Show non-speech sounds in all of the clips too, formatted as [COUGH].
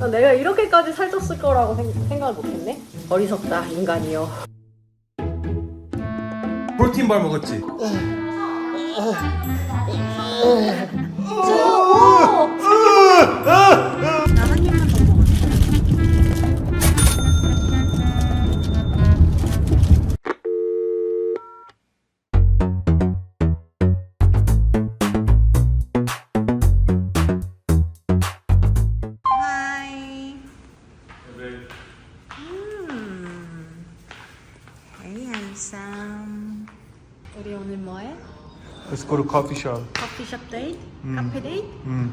나 내가 이렇게까지 살쪘을 거라고 생, 생각을 못했네. 어리석다 인간이요. 프로틴 바 먹었지? 나 우리 오늘 뭐해? Let's go to coffee shop. 커피숍 데이트? 음. 카페 데이트? 음.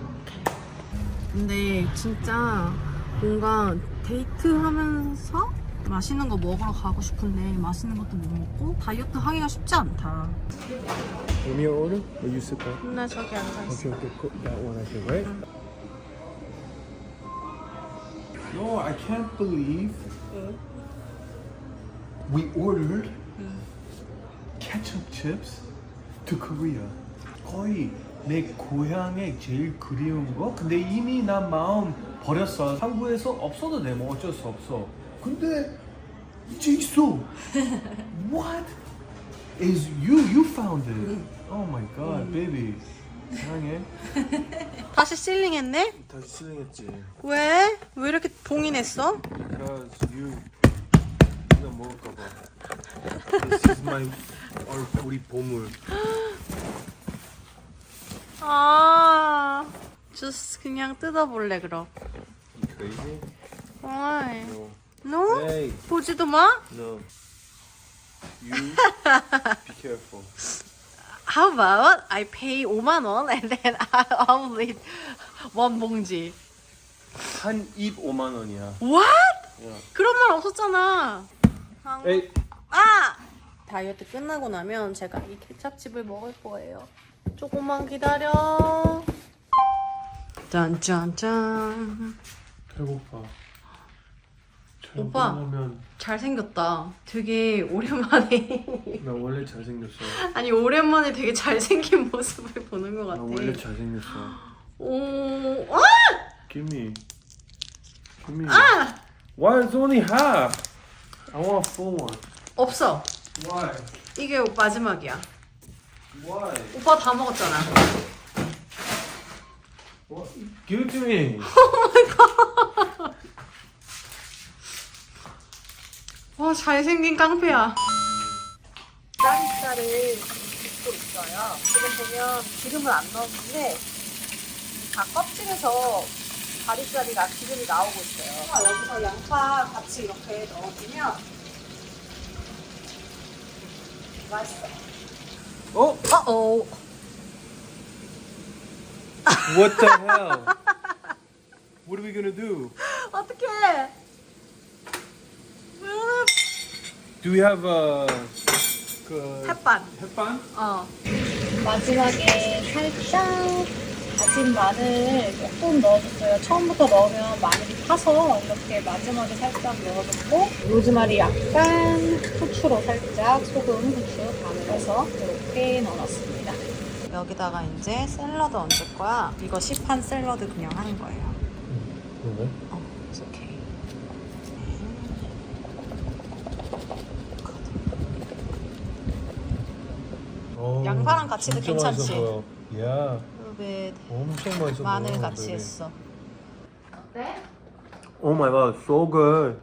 근데 진짜 뭔가 데이트하면서 맛있는 거 먹으러 가고 싶은데 맛있는 것도 못 먹고 다이어트 하기가 쉽지 않다. Give me your order. Or you sit there. 나 저기 앉아 있어. Okay, okay, cool. That one, I think, right? No, I can't believe we ordered ketchup chips to Korea. 거의 내 고향에 제일 그리운 거? 근데 이미 난 마음 버렸어. 한국에서 없어도 돼. 뭐 어쩔 수 없어. 근데 이제 있어. [LAUGHS] What? Is you you found it? Oh my god, baby. 사랑해. [LAUGHS] 다시 실링했네? 다시 실행했지. 왜? 왜 이렇게 봉인했어? Because you 이거 먹을까 봐. This is my our 우리 보물. 아, just 그냥 뜯어볼래 그럼. Crazy? Why? No. No? Hey, 보지도 마? no. You be careful. How about I pay 5만 원 and then I'll eat 원 봉지. 한 입 5만 원이야. What? 야. 그런 말 없었잖아. 에이, 아! 다이어트 끝나고 나면 제가 이 케찹칩을 먹을 거예요. 조금만 기다려. 짠짠짠. 배고파. 오빠. 끝나면 잘생겼다. 되게 오랜만에. [LAUGHS] 나 원래 잘생겼어. 아니, 오랜만에 되게 잘생긴 모습을 보는 것나 같아. 원래 잘생겼어. 오, 아! Give me. 아! Why is only half? I want full one. 없어. Why? 이게 마지막이야. Why? 오빠 다 먹었잖아. What? Give it to me. [LAUGHS] 와, 잘생긴 깡패야. 쌀쌀을 빚고 있어요. 지금 보면 기름을 안 넣었는데 다 껍질에서 가리가리가 기름이 나오고 있어요. 여기서 양파 같이 이렇게 넣어주면 맛있어. 어? 어어. What the hell? What are we gonna do? 어떡해. Do we have a 그 햇반. 햇반? 어. 마지막에 살짝 다진 마늘 조금 넣어줬어요. 처음부터 넣으면 마늘이 타서 이렇게 마지막에 살짝 넣어줬고 로즈마리 약간 후추로 살짝 소금, 후추 간을 해서 이렇게 넣어놨습니다. 여기다가 이제 샐러드 얹을 거야. 이거 시판 샐러드 그냥 하는 거예요. 그래? 어, it's okay. 양파랑 같이도 괜찮지? 야, 왜 엄청 맛있어. 마늘 같이. 했어? 어때? Oh my god, so good.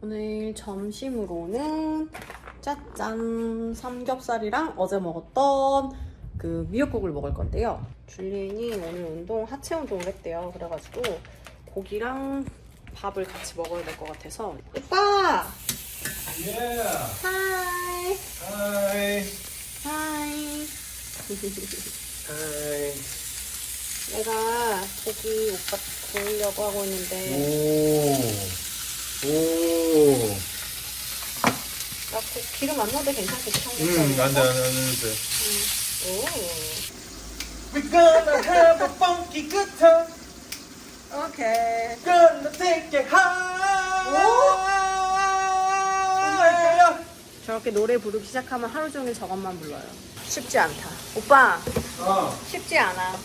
오늘 점심으로는 짜잔 삼겹살이랑 어제 먹었던 그 미역국을 먹을 건데요. 줄리엔이 오늘 운동 하체 운동을 했대요. 그래가지고 고기랑 밥을 같이 먹어야 될 것 같아서 오빠 Yeah. 하이 Hi. 하이 [LAUGHS] Hi. 내가 고기 오빠 구우려고 하고 있는데 오. 오. 나 고- 기름 안 넣어도 괜찮겠지 음, 삼겹살 안돼 안돼 안돼. 오 We're gonna have a funky good time. 오케이. Gonna take it high. Oh 저렇게 노래 부르기 시작하면 하루 종일 저것만 불러요. 쉽지 않다. 오빠, 아, 쉽지 않아.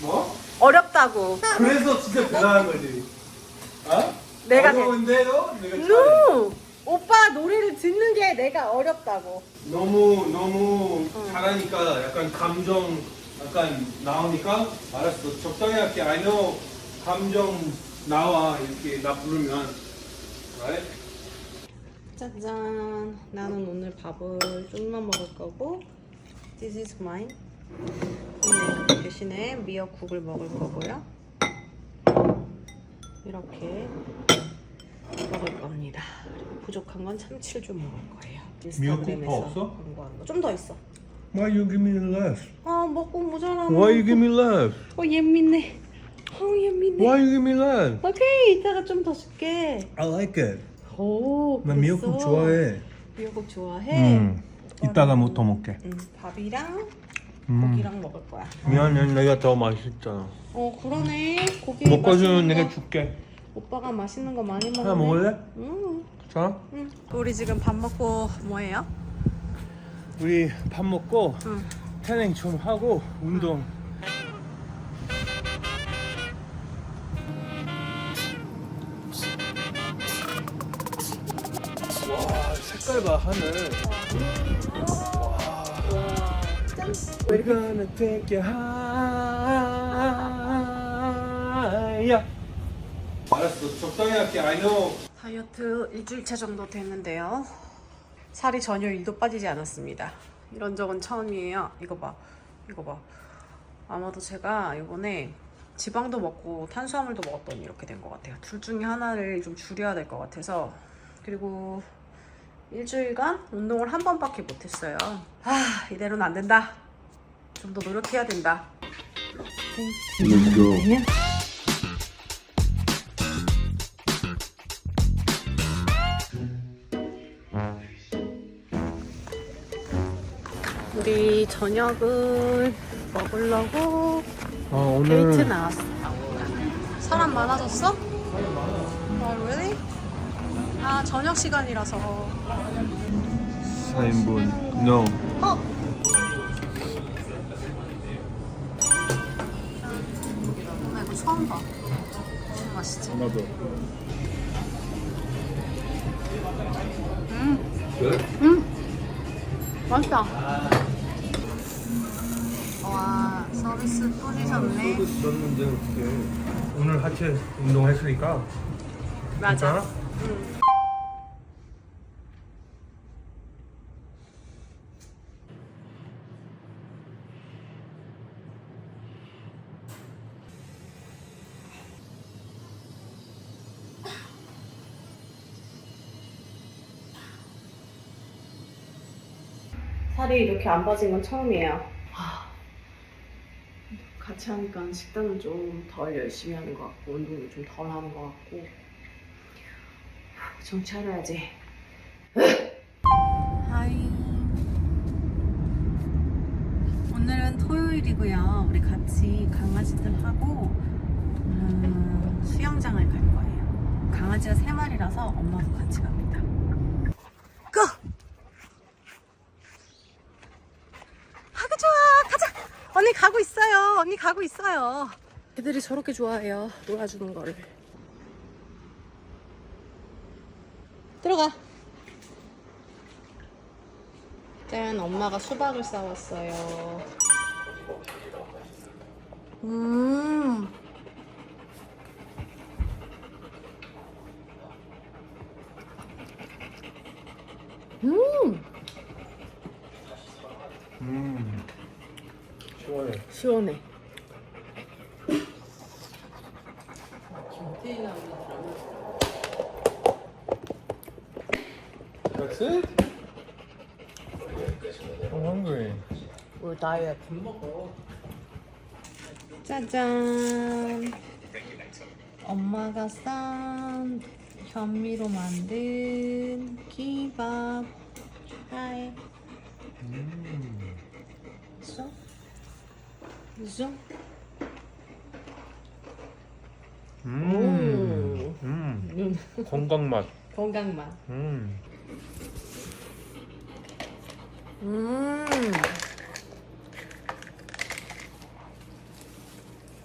뭐? 어렵다고. 그래서 진짜 대단한 거지. 어? 내가 어려운데도 내가 잘해. No! 오빠 노래를 듣는 게 내가 어렵다고. 너무 너무 잘하니까 약간 감정 약간 나오니까 알았어 적당히 할게 I know 감정 나와 이렇게 나 부르면 right? 짜잔. 나는 오늘 밥을 좀만 먹을 거고, this is mine. 오늘 대신에 미역국을 먹을 거고요. 이렇게 먹을 겁니다. 그리고 부족한 건 참치를 좀 먹을 거예요. 미역국 더 없어? 좀더 있어. Why you give me less? 아 먹고 모자라. Why you give me less? 어 예민해. 어 예민해. Why you give me less? 오케이 이따가 좀 더 줄게. I like it 오. 나? 미역국 좋아해 미역국 좋아해. 음 이따가 못더 먹게 음, 밥이랑 음. 고기랑 먹을 거야. 미안해 내가 더 맛있잖아 어 그러네. 고기 먹어주면 맛있는 내가 거. 줄게 오빠가 맛있는 거 많이 먹네. 하나 먹을래? 응. 자 응. 우리 지금 밥 먹고 뭐해요? 우리 밥 먹고 응. 태닝 좀 하고 운동 와 색깔 봐 하늘 We're gonna take you higher 알았어 적당히 할게 I know 다이어트 일주일차 정도 됐는데요. 살이 전혀 1도 빠지지 않았습니다. 이런 적은 처음이에요. 이거 봐. 이거 봐. 아마도 제가 이번에 지방도 먹고 탄수화물도 먹었더니 이렇게 된 것 같아요. 둘 중에 하나를 좀 줄여야 될 것 같아서. 그리고 일주일간 운동을 한 번밖에 못했어요. 아, 이대로는 안 된다. 좀 더 노력해야 된다. Let's go 저녁을 먹으려고 어, 데이트 나왔어. 사람 많아졌어? 어, really? 아, 저녁 시간이라서. 4인분 No 어? 나 이거 처음 봐. 무슨 맛이지? 나도 맛있다. 와, 서비스 또 주셨네. 썼는데 어떻게 오늘 하체 운동했으니까 맞아. 괜찮아? 응. 살이 이렇게 안 빠진 건 처음이에요. 같이 하니까 식단은 좀 덜 열심히 하는 것 같고 운동도 좀 덜 하는 것 같고 [SIGHS] 좀 차려야지. [SIGHS] 하이. 오늘은 토요일이고요. 우리 같이 강아지들 하고 음, 수영장을 갈 거예요. 강아지가 세 마리라서 엄마도 같이 갑니다. 고! 아그 좋아 가자 언니 가고 있어요 언니 가고 있어요. 애들이 저렇게 좋아해요 놀아주는 거를 들어가. 짠 엄마가 수박을 싸왔어요. 음. 음, 음. 시원해. 시원해. That's it? I'm hungry 우리 먹어. 짜잔. 엄마가 싼 현미로 만든 기밥. 하이. 있어? 있어? 음, 음. 건강 맛 건강 맛. 음. 음.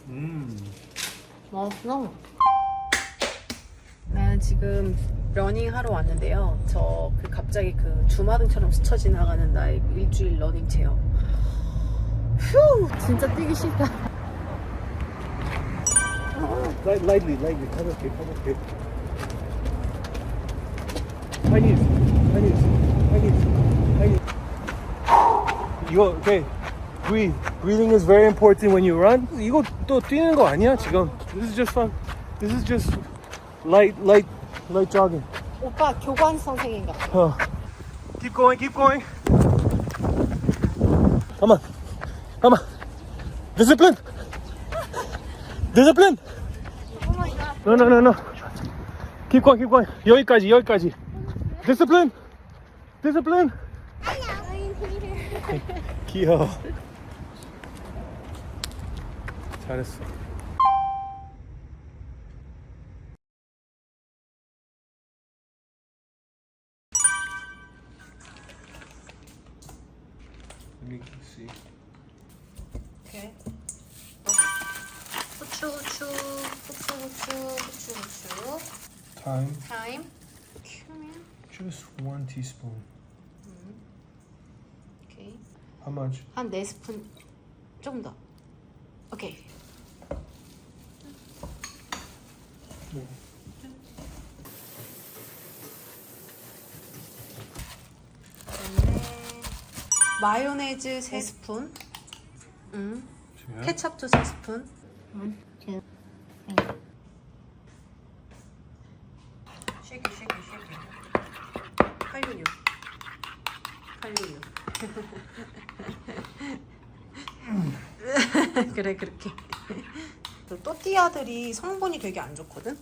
음. 맛있어. 나는 지금 러닝 하러 왔는데요. 저 그 갑자기 그 주마등처럼 스쳐 지나가는 나의 일주일 러닝 체험. 휴, 진짜 뛰기 싫다. Light, lightly, lightly. 가볍게, 가볍게. Chinese, Chinese, Chinese, Chinese. 이거, okay. Breathe. Breathing is very important when you run. 이거 또 뛰는 거 아니야 지금? This is just fun. This is just light, light, light jogging. 오빠 교관 선생님 같아. 어. Keep going, keep going. Come on, come on. Discipline. Discipline. No, no, no, no. Keep going, keep going. 여기까지, 여기까지. Discipline. Discipline. 귀여워. 잘했어. Time. 타임. 큐민. Just one teaspoon. 오케이. How much? 한 네 스푼 조금 더. 오케이. 그다음에 마요네즈 3스푼 음. 케첩도 3스푼 쉐 [LAUGHS] 그래 그렇게. 그 또띠아들이 성분이 되게 안 좋거든?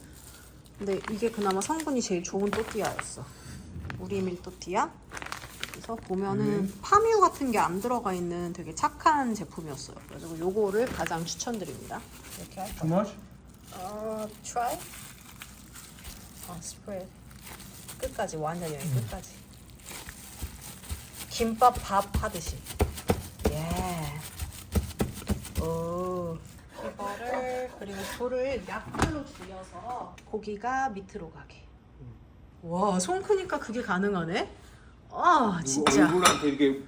근데 이게 그나마 성분이 제일 좋은 또띠아였어. 우리밀 또띠아? 그래서 보면은 파뮤 같은 게 안 들어가 있는 되게 착한 제품이었어요. 그래서 요거를 가장 추천드립니다. 이렇게 할까? Too much? 어, try? 어, 스프레드 끝까지 완전히 여기 끝까지. 김밥 밥 하듯이. 예. 오. 이거를 그리고 불을 약불로 줄여서 고기가 밑으로 가게. 와, 손 크니까 그게 가능하네. 아, 진짜. 얼굴한테 이렇게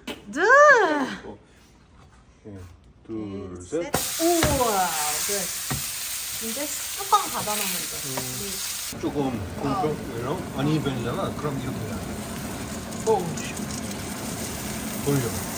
네. 둘, 셋. 셋. 우와, 그 이제 뚜껑 닫아놓으면 돼. 조금 공평, 아니 변이잖아. 그럼 이렇게 해야 돼. 씨. 돌려.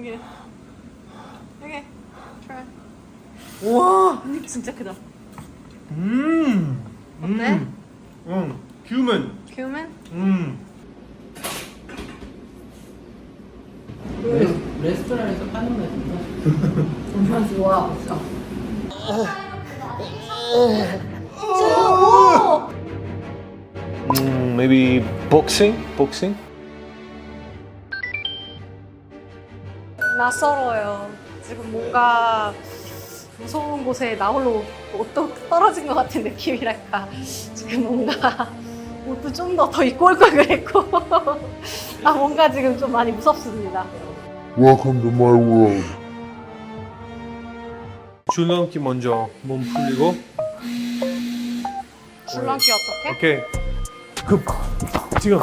여기. 여기. try. 우와, 입 진짜 크다. 음. 어때? 음. 응. 휴먼. 큐멘? 음. 레스토랑에서 파는 맛인가? 정말 있어. 음, maybe boxing? boxing? 낯설어요. 지금 뭔가 무서운 곳에 나 홀로 옷도 떨어진 것 같은 느낌이랄까. 지금 뭔가 옷도 좀 더 더 입고 올 걸 그랬고. [LAUGHS] 아, 뭔가 지금 좀 많이 무섭습니다. Welcome to my world. 줄넘기 먼저 몸 풀리고. 줄넘기 어떻게? 오케이. 급. 지금.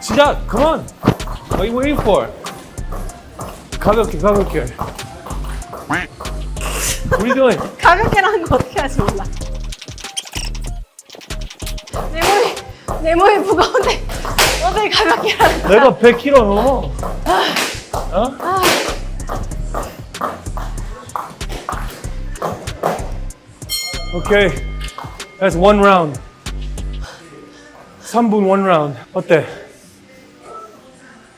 시작. Come on. What are you waiting for? 가볍게 가볍게. You doing? 가볍게라는 거 어떻게 하지 몰라. 내 몸이 내 몸이 무거운데 어딜 가볍게라는 거야? 내가 100kg 넘어. 어? 오케이. That's one round. 3분 one round. 어때?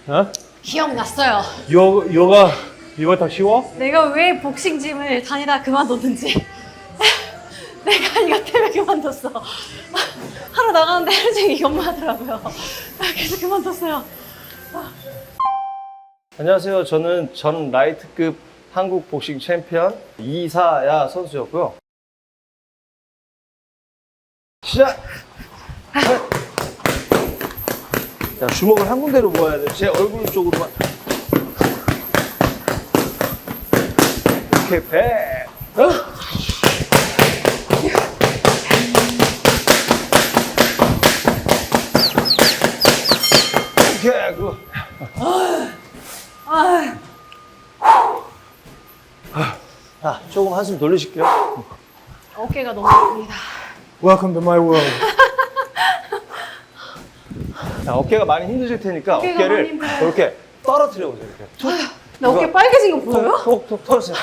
어? 기억났어요. 요, 요가, 이거 다 쉬워? 내가 왜 복싱짐을 다니다 그만뒀는지. [LAUGHS] 내가 이거 때문에 그만뒀어. [LAUGHS] 하러 나가는데 하루 종일 이것만 하더라고요. [LAUGHS] 그래서 그만뒀어요. 안녕하세요. 저는 전 라이트급 한국 복싱 챔피언 이사야 선수였고요. 시작! 자, 주먹을 한 군데로 모아야 돼요. 제 얼굴 쪽으로만. 이렇게 배. 어? 이렇게 하고. 자, 조금 한숨 돌리실게요. 어깨가 너무 아픕니다. Welcome to my world. 자, 어깨가 많이 힘드실 테니까 어깨가 어깨를 힘들어요. 이렇게 떨어뜨려 보세요. 이렇게. 툭, 나 어깨 빨개진 거 보여요? 톡, 톡, 털으세요.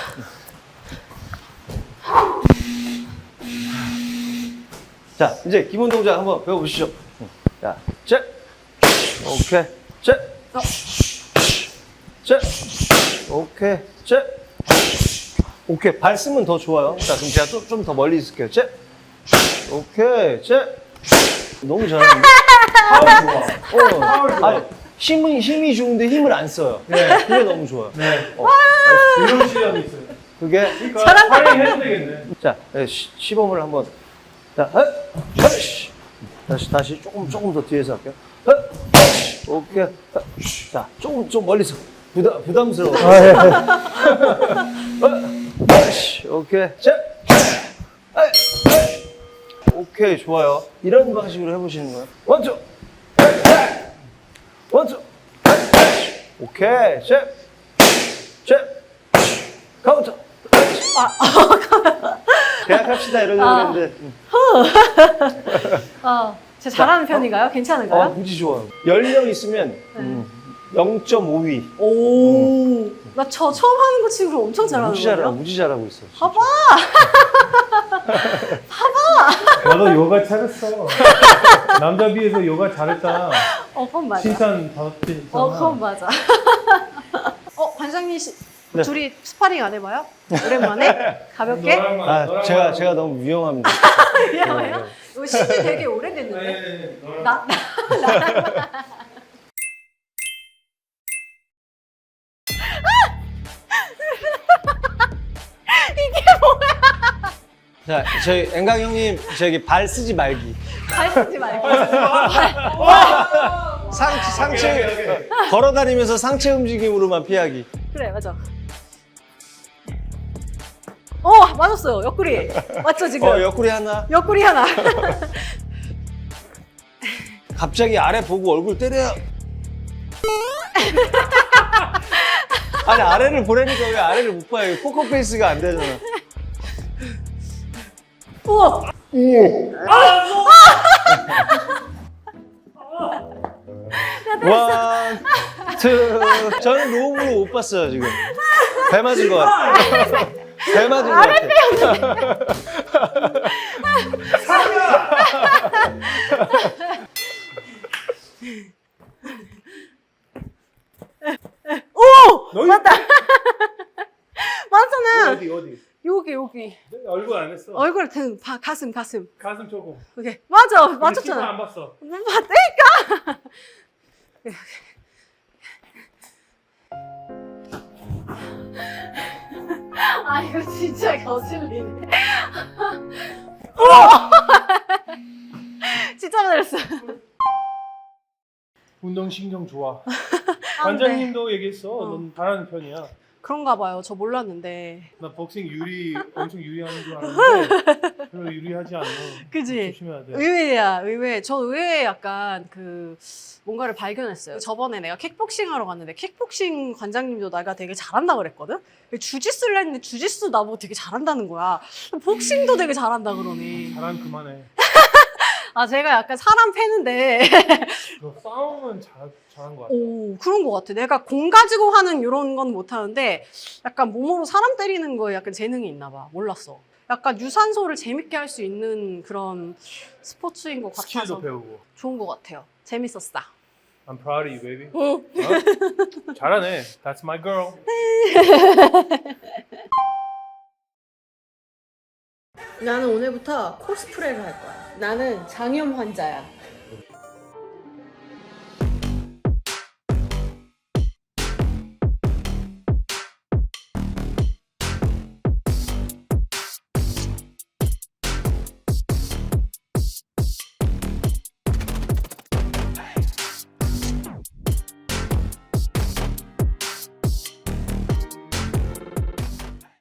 자, 이제 기본 동작 한번 배워보시죠. 자, 잽. 오케이. 잽. 잽. 오케이. 잽. 오케이. 발 쓰면 더 좋아요. 자, 그럼 제가 좀 더 멀리 있을게요. 잽. 오케이. 잽. 너무 잘하는데? 파워 좋아. 어. 아니, 힘이, 힘이 좋은데 힘을 안 써요. 네. 그게 너무 좋아요. 네. 어. 이런 시간이 있어요. 그게 그러니까 활용해도 되겠네. 자 네, 시, 시범을 한번 자 헛, 헛, 다시 다시 조금 조금 더 뒤에서 할게요 헛, 오케이 헛. 자 조금 좀 멀리서 부담 부담스러워 [LAUGHS] 헛, 헛, 오케이 자. 오케이 좋아요 이런 방식으로 해보시는 거예요 원투 헛, 원투 헛, 오케이 잽 잽 카운터 계약합시다 아. 했는데 음. 어, 제가 잘하는 편인가요? 어, 괜찮은가요? 무지 좋아요 10명 있으면 음, 0.5위 오, 나 저 처음 하는 거 치고로 엄청 잘하는 무지 거예요? 무지 잘하고 있어. 봐봐. [LAUGHS] 나도 요가 잘했어. [LAUGHS] 남자 비해서 요가 잘했다. 어, 그건 맞아. 칭찬 받았지. 어, 그건 맞아. [LAUGHS] 어, 관장님 씨, 네. 둘이 스파링 안 해봐요? 오랜만에? 가볍게? 아 제가 제가 너무 위험합니다 [LAUGHS] 미안해요. 이거 시즌 되게 오래됐는데. 나, 나, 자 저희 앵강 형님 저기 발 쓰지 말기 발 쓰지 말고. 상체 상체 걸어 다니면서 상체 움직임으로만 피하기 그래, 맞아. 어, 맞았어요. 옆구리. 맞죠, 지금? 어 옆구리 하나 옆구리 하나. 갑자기 아래 보고 얼굴 때려 아니 아래를 보내니까 왜 아래를 못 봐요 포커페이스가 안 되잖아 우와. 원, 투. 저는 로우로 못 봤어요, 지금. 배 맞은 것 같아. 배 맞은 것 같아. 오! 너희- 맞다. 맞잖아. 어디 어디? 여기, 여기. 얼굴 안 했어. 얼굴 등, 바, 가슴, 가슴. 가슴 조금. 오케이. 맞아. 맞췄잖아. 안 봤어. 못 봤다니까. [LAUGHS] 아 이거 진짜 거슬리네. [LAUGHS] 진짜 잘했어. 운동 신경 좋아. 아, 관장님도 얘기했어. 어. 넌 잘하는 편이야. 그런가 봐요. 저 몰랐는데. 나 복싱 유리 엄청 유리하는 줄 알았는데 별로 유리하지 않아. 그지? 조심해야 돼. 의외야, 의외. 저 의외에 약간 그 뭔가를 발견했어요. 저번에 내가 킥복싱 하러 갔는데 킥복싱 관장님도 내가 되게 잘한다 그랬거든? 주짓수를 했는데 주짓수 나보고 되게 잘한다는 거야. 복싱도 되게 잘한다 그러네. 잘한 그만해. [LAUGHS] 아, 제가 약간 사람 패는데. 너 싸움은 잘 잘한 거 같아. 오, 그런 것 같아. 내가 공 가지고 하는 이런 건 못하는데 약간 몸으로 사람 때리는 거에 약간 재능이 있나 봐. 몰랐어. 약간 유산소를 재밌게 할 수 있는 그런 스포츠인 것 같아서 스킬도 배우고. 좋은 것 같아요. 재밌었어. I'm proud of you, baby. 응. 어? 잘하네. That's my girl. 나는 오늘부터 코스프레를 할 거야. 나는 장염 환자야.